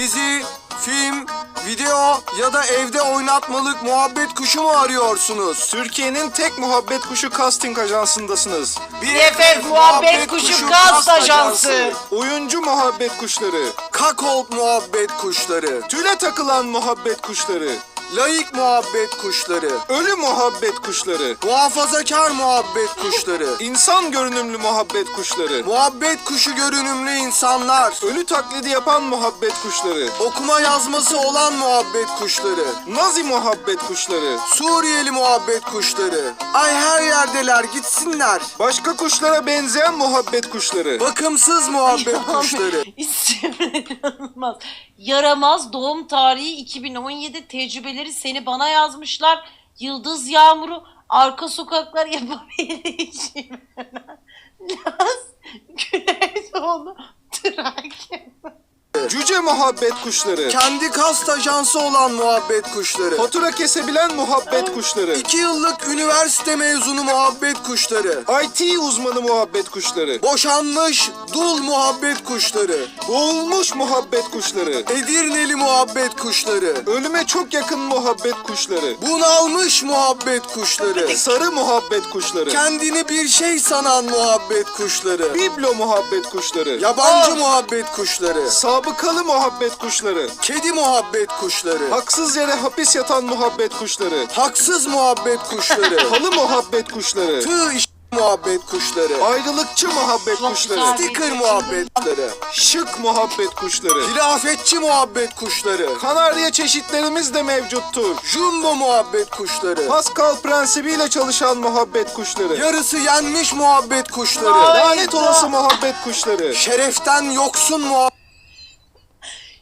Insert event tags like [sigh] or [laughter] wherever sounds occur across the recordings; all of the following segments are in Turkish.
Dizi, film, video ya da evde oynatmalık muhabbet kuşu mu arıyorsunuz? Türkiye'nin tek muhabbet kuşu casting ajansındasınız. BFF Muhabbet Kuşu Kast Ajansı. Oyuncu muhabbet kuşları, Kakol muhabbet kuşları, tüle takılan muhabbet kuşları, layık muhabbet kuşları, ölü muhabbet kuşları, muhafazakar muhabbet kuşları, [laughs] insan görünümlü muhabbet kuşları, muhabbet kuşu görünümlü insanlar, ölü taklidi yapan muhabbet kuşları, okuma yazması olan muhabbet kuşları, nazi muhabbet kuşları, Suriyeli muhabbet kuşları. Ay her yerdeler gitsinler. başka kuşlara benzeyen muhabbet kuşları, Bakımsız muhabbet kuşları. [laughs] İsim inanılmaz. Yaramaz doğum tarihi 2017 tecrübeleri seni bana yazmışlar. Yıldız Yağmuru arka sokaklar [laughs] yapabileceğim. Laz Güneydoğu Trakya. Cüce muhabbet kuşları, Kendi kast ajansı olan muhabbet kuşları. fatura kesebilen muhabbet kuşları, İki yıllık üniversite mezunu muhabbet kuşları. IT uzmanı muhabbet kuşları, Boşanmış dul muhabbet kuşları. boğulmuş muhabbet kuşları, Edirneli muhabbet kuşları. ölüme çok yakın muhabbet kuşları, Bunalmış muhabbet kuşları. sarı muhabbet kuşları, Kendini bir şey sanan muhabbet kuşları. biblo muhabbet kuşları, Yabancı muhabbet kuşları. Sabıkalı muhabbet kuşları, Kedi muhabbet kuşları. haksız yere hapis yatan muhabbet kuşları, Haksız muhabbet kuşları. halı muhabbet kuşları, Tığ iş muhabbet kuşları. ayrılıkçı muhabbet kuşları. Sticker muhabbet kuşları. şık muhabbet kuşları, Hilafetçi muhabbet kuşları. kanarya çeşitlerimiz de mevcuttur. Jumbo muhabbet kuşları. Pascal prensibiyle çalışan muhabbet kuşları, Yarısı yenmiş muhabbet kuşları. Lanet olası muhabbet kuşları, Şereften yoksun muhabbet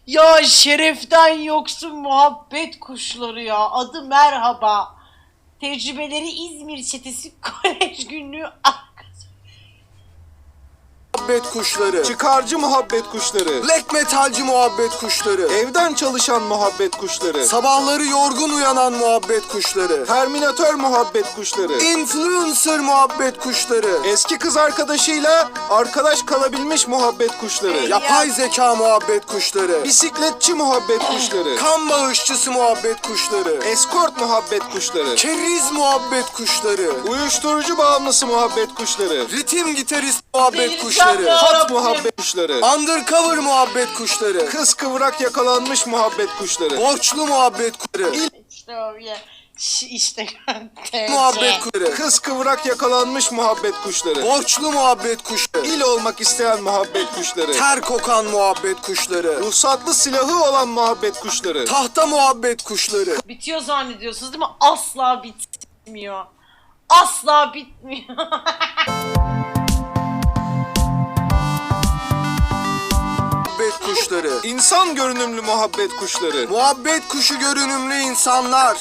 Ya şereften yoksun muhabbet kuşları ya. Adı merhaba. Tecrübeleri İzmir çetesi [laughs] kolej günlüğü arkası. kuşları. çıkarcı muhabbet kuşları, Black metalci muhabbet kuşları. evden çalışan muhabbet kuşları, Sabahları yorgun uyanan muhabbet kuşları. terminatör muhabbet kuşları, Influencer muhabbet kuşları. eski kız arkadaşıyla arkadaş kalabilmiş muhabbet kuşları, Yapay zeka muhabbet kuşları. bisikletçi muhabbet kuşları, Kan bağışçısı muhabbet kuşları. eskort muhabbet kuşları, Keriz muhabbet kuşları. uyuşturucu bağımlısı muhabbet kuşları, Ritim gitarist muhabbet Delireceğim kuşları. hat muhabbet kuşları, Undercover muhabbet kuşları. kız kıvrak yakalanmış muhabbet kuşları, Borçlu muhabbet kuşları. İşte o ya. Ş- İşte Muhabbet kuşları. kız kıvrak yakalanmış muhabbet kuşları, Borçlu muhabbet kuşları. il olmak isteyen muhabbet kuşları, Ter kokan muhabbet kuşları. ruhsatlı silahı olan muhabbet kuşları, Tahta muhabbet kuşları. Bitiyor zannediyorsunuz değil mi? Asla bitmiyor. Asla bitmiyor. Muhabbet kuşları. insan görünümlü muhabbet kuşları, Muhabbet kuşu görünümlü insanlar.